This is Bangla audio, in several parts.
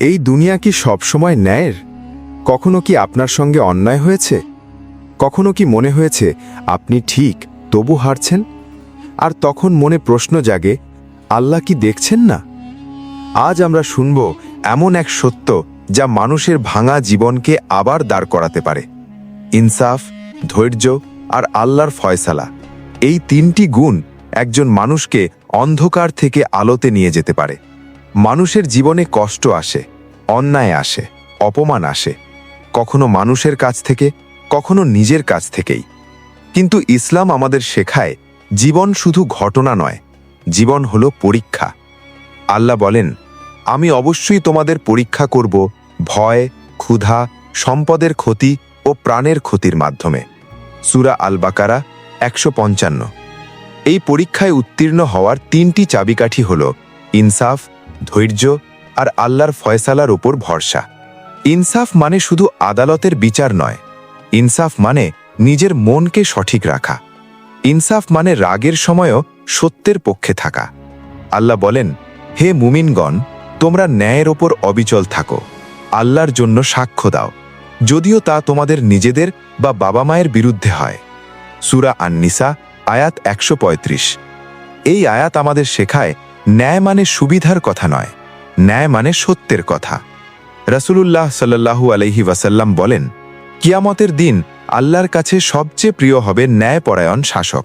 এই দুনিয়া কি সবসময় ন্যায়ের? কখনো কি আপনার সঙ্গে অন্যায় হয়েছে? কখনো কি মনে হয়েছে আপনি ঠিক তবু হারছেন? আর তখন মনে প্রশ্ন জাগে, আল্লাহ কি দেখছেন না? আজ আমরা শুনব এমন এক সত্য যা মানুষের ভাঙা জীবনকে আবার দাঁড় করাতে পারে। ইনসাফ, ধৈর্য আর আল্লাহর ফয়সালা, এই তিনটি গুণ একজন মানুষকে অন্ধকার থেকে আলোতে নিয়ে যেতে পারে। মানুষের জীবনে কষ্ট আসে, অন্যায় আসে, অপমান আসে, কখনো মানুষের কাছ থেকে, কখনো নিজের কাছ থেকেই। কিন্তু ইসলাম আমাদের শেখায়, জীবন শুধু ঘটনা নয়, জীবন হলো পরীক্ষা। আল্লাহ বলেন, আমি অবশ্যই তোমাদের পরীক্ষা করব ভয়, ক্ষুধা, সম্পদের ক্ষতি ও প্রাণের ক্ষতির মাধ্যমে। সুরা আল বাকারা একশো পঞ্চান্ন। এই পরীক্ষায় উত্তীর্ণ হওয়ার তিনটি চাবিকাঠি হল, ইনসাফ ধৈর্য আর আল্লাহর ফয়সালার উপর ভরসা। ইনসাফ মানে শুধু আদালতের বিচার নয়। ইনসাফ মানে নিজের মনকে সঠিক রাখা। ইনসাফ মানে রাগের সময়ও সত্যের পক্ষে থাকা। আল্লাহ বলেন, হে মুমিনগণ, তোমরা ন্যায়ের ওপর অবিচল থাকো। আল্লাহর জন্য সাক্ষ্য দাও। যদিও তা তোমাদের নিজেদের বা বাবা মায়ের বিরুদ্ধে হয়। সুরা আননিসা, আয়াত একশো পঁয়ত্রিশ। এই আয়াত আমাদের শেখায় ন্যায় মানে সুবিধার কথা নয়, ন্যায় মানে সত্যের কথা। রাসূলুল্লাহ সাল্লাল্লাহু আলাইহি ওয়াসাল্লাম বলেন, কিয়ামতের দিন আল্লাহর কাছে সবচেয়ে প্রিয় হবে ন্যায়পরায়ণ শাসক।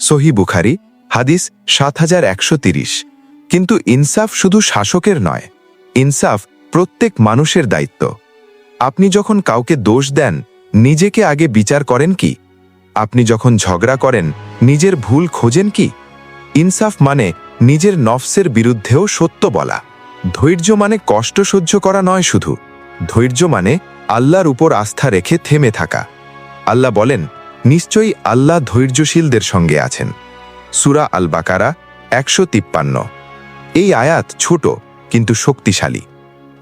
সহি বুখারি, হাদিস সাত কিন্তু ইনসাফ শুধু শাসকের নয়, ইনসাফ প্রত্যেক মানুষের দায়িত্ব। আপনি যখন কাউকে দোষ দেন, নিজেকে আগে বিচার করেন কি? আপনি যখন ঝগড়া করেন, নিজের ভুল খোঁজেন কি? ইনসাফ মানে নিজের নফসের বিরুদ্ধেও সত্য বলা। ধৈর্য মানে কষ্ট সহ্য করা নয় শুধু। ধৈর্য মানে আল্লাহর উপর আস্থা রেখে থেমে থাকা। আল্লাহ বলেন, নিশ্চয়ই আল্লাহ ধৈর্যশীলদের সঙ্গে আছেন। সুরা আল বাকারা একশো তিপ্পান্ন। এই আয়াত ছোট, কিন্তু শক্তিশালী।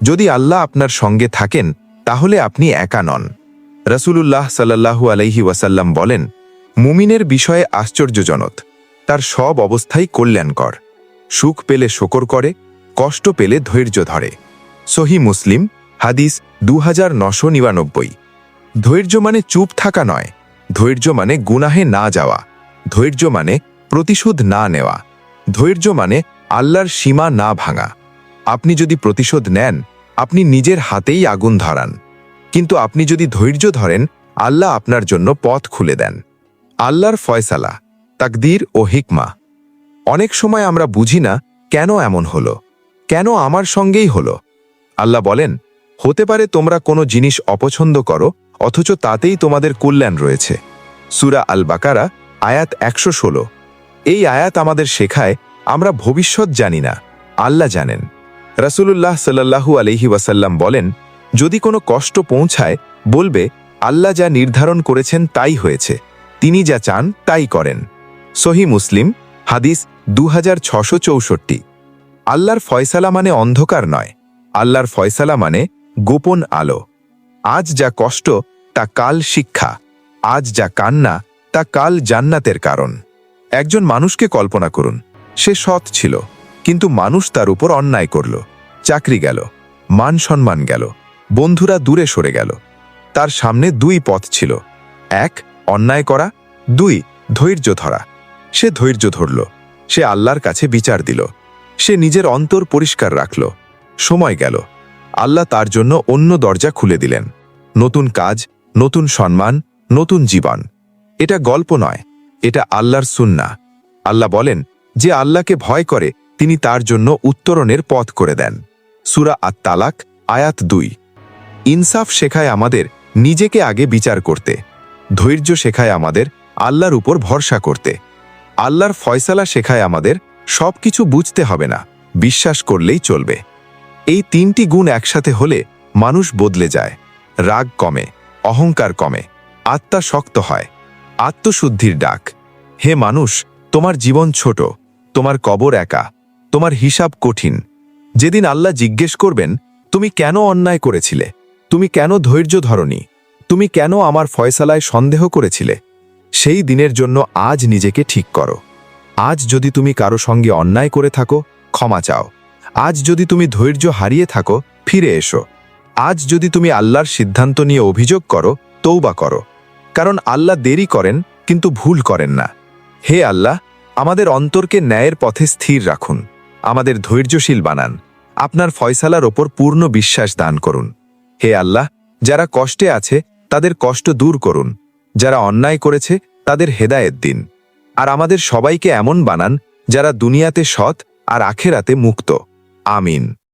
যদি আল্লাহ আপনার সঙ্গে থাকেন, তাহলে আপনি একা নন। রসুলুল্লাহ সাল্লাহু আলাইহি ওয়াসাল্লাম বলেন, মুমিনের বিষয়ে আশ্চর্যজনক। তার সব অবস্থাই কল্যাণকর। সুখ পেলে শকর করে, কষ্ট পেলে ধৈর্য ধরে। সহি মুসলিম, হাদিস দু হাজার নশো নিরানব্বই। ধৈর্য মানে চুপ থাকা নয়, ধৈর্য মানে গুনাহে না যাওয়া, ধৈর্য মানে প্রতিশোধ না নেওয়া, ধৈর্য মানে আল্লাহর সীমা না ভাঙা। আপনি যদি প্রতিশোধ নেন, আপনি নিজের হাতেই আগুন ধরান। কিন্তু আপনি যদি ধৈর্য ধরেন, আল্লাহ আপনার জন্য পথ খুলে দেন। আল্লাহর ফয়সালা, তাকদীর ও হিকমা। অনেক সময় আমরা বুঝি না কেন এমন হলো, কেন আমার সঙ্গেই হলো। আল্লাহ বলেন, হতে পারে তোমরা কোনো জিনিস অপছন্দ করো, অথচ তাতেই তোমাদের কল্যাণ রয়েছে। সুরা আল বাকারা আয়াত একশো ষোলো। এই আয়াত আমাদের শেখায়, আমরা ভবিষ্যৎ জানি না, আল্লাহ জানেন। রাসূলুল্লাহ সাল্লাল্লাহু আলহি ওয়াসাল্লাম বলেন, যদি কোনো কষ্ট পৌঁছায়, বলবে, আল্লাহ যা নির্ধারণ করেছেন তাই হয়েছে, তিনি যা চান তাই করেন। সহি মুসলিম, হাদিস দু আল্লাহর ফয়সালা মানে অন্ধকার নয়, আল্লাহর ফয়সালা মানে গোপন আলো। আজ যা কষ্ট, তা কাল শিক্ষা। আজ যা কান্না, তা কাল জান্নাতের কারণ। একজন মানুষকে কল্পনা করুন, সে সৎ ছিল, কিন্তু মানুষ তার উপর অন্যায় করল, চাকরি গেল, মান সম্মান গেল, বন্ধুরা দূরে সরে গেল। তার সামনে দুই পথ ছিল, এক, অন্যায় করা, দুই, ধৈর্য ধরা। সে ধৈর্য ধরল। সে আল্লাহর কাছে বিচার দিল। সে নিজের অন্তর পরিষ্কার রাখল। সময় গেল। আল্লাহ তার জন্য অন্য দরজা খুলে দিলেন। নতুন কাজ, নতুন সম্মান, নতুন জীবন। এটা গল্প নয়, এটা আল্লাহর সুন্না আল্লাহ বলেন, যে আল্লাহকে ভয় করে, তিনি তার জন্য উত্তরণের পথ করে দেন। সুরা আত তালাক আয়াত দুই। ইনসাফ শেখায় আমাদের নিজেকে আগে বিচার করতে। ধৈর্য শেখায় আমাদের আল্লাহর উপর ভরসা করতে। আল্লাহর ফয়সালা শেখায় আমাদের সব কিছু বুঝতে হবে না, বিশ্বাস করলেই চলবে। এই তিনটি গুণ একসাথে হলে মানুষ বদলে যায়। রাগ কমে, অহংকার কমে, আত্মা শক্ত হয়, আত্মশুদ্ধির ডাক। হে মানুষ, তোমার জীবন ছোট, তোমার কবর একা, তোমার হিসাব কঠিন। যেদিন আল্লাহ জিজ্ঞেস করবেন, তুমি কেন অন্যায় করেছিলে? তুমি কেন ধৈর্য ধরনি? তুমি কেন আমার ফয়সালায় সন্দেহ করেছিলে? সেই দিনের জন্য আজ নিজেকে ঠিক করো। আজ যদি তুমি কারও সঙ্গে অন্যায় করে থাকো, ক্ষমা চাও। আজ যদি তুমি ধৈর্য হারিয়ে থাকো, ফিরে এসো। আজ যদি তুমি আল্লাহর সিদ্ধান্ত নিয়ে অভিযোগ করো তৌবা করো। কারণ আল্লাহ দেরি করেন, কিন্তু ভুল করেন না। হে আল্লাহ, আমাদের অন্তরকে ন্যায়ের পথে স্থির রাখুন। আমাদের ধৈর্যশীল বানান। আপনার ফয়সালার ওপর পূর্ণ বিশ্বাস দান করুন। হে আল্লাহ, যারা কষ্টে আছে, তাদের কষ্ট দূর করুন। যারা অন্যায় করেছে তাদের হেদায়েত দিন। আর আমাদের সবাইকে এমন বানান যারা দুনিয়াতে সৎ আর আখেরাতে মুক্ত। আমিন।